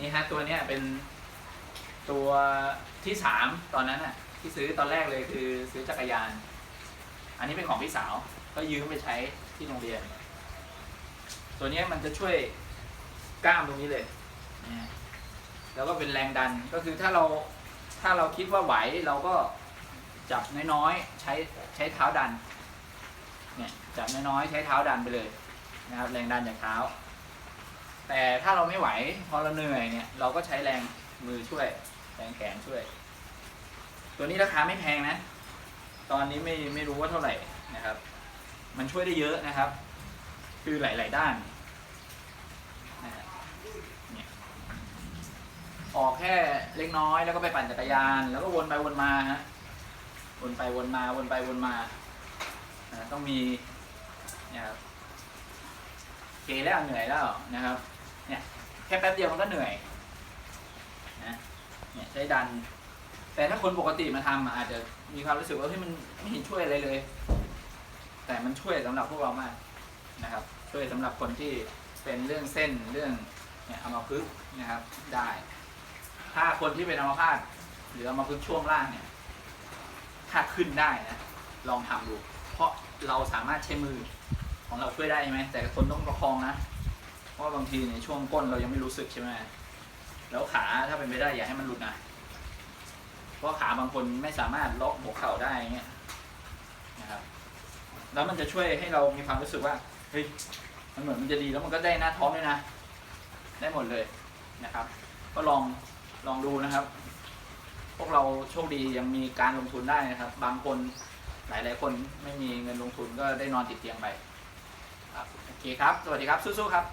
นี่ฮะตัวเนี้ยเป็นตัวที่สามตอนนั้นน่ะที่ซื้อตอนแรกเลยคือซื้อจักรยาน อันนี้เป็นของพี่สาวก็ยืมไปใช้ที่โรงเรียน ตัวเนี้ยมันจะช่วยกล้ามตรงนี้เลยนะฮะแล้วก็เป็นแรงดันก็คือถ้าเราถ้าเราคิดว่าไหวเราก็จับน้อยๆใช้ใช้เท้าดันเนี่ยจับน้อยๆใช้เท้าดันไปเลยนะครับแรงดันจากเท้า แต่ถ้าเราไม่ไหวพอเราเหนื่อยเนี่ยเราก็ใช้แรงมือช่วย แรงแขนช่วย ตัวนี้ราคาไม่แพงนะ ตอนนี้ไม่ไม่รู้ว่าเท่าไหร่นะครับ มันช่วยได้เยอะนะครับ คือหลาย ๆ ด้านนะฮะเนี่ยออกแค่เล็กน้อยแล้วก็ไปปั่นจักรยาน แล้วก็วนไปวนมาฮะวนไปวนมาวนไปวนมาต้องมีเนี่ยครับเกแล้วเหนื่อยแล้วนะครับ แค่แป๊บเดียวมันก็เหนื่อยนะเนี่ยใช้ดัน แต่ถ้าคนปกติมาทำอะอาจจะมีความรู้สึกว่าเฮ้ยมันไม่เห็นช่วยอะไรเลย แต่มันช่วยสำหรับพวกเรามากนะครับ ช่วยสำหรับคนที่เป็นเรื่องเส้นเรื่องเนี่ยอัมาพฤกนะครับได้ ถ้าคนที่เป็นอัมพาตหรืออัมาพฤกช่วงล่างเนี่ยถ้าขึ้นได้นะลองทำดู เพราะเราสามารถใช้มือของเราช่วยได้ใช่ไหมแต่คนต้องประคองนะ เพราะว่าบางทีในช่วงก้นเรายังไม่รู้สึกใช่ไหมแล้วขาถ้าเป็นไปได้อย่าให้มันหลุดนะ เพราะขาบางคนไม่สามารถล็อกหัวเข่าได้อย่างเงี้ยนะครับ แล้วมันจะช่วยให้เรามีความรู้สึกว่าเฮ้ยมันเหมือนมันจะดีแล้วมันก็ได้หน้าท้องด้วยนะ ได้หมดเลยนะครับ ก็ลองลองดูนะครับ พวกเราโชคดียังมีการลงทุนได้นะครับ บางคนหลายหลายๆคนไม่มีเงินลงทุนก็ได้นอนติดเตียงไปครับโอเคครับ สวัสดีครับสู้ๆครับ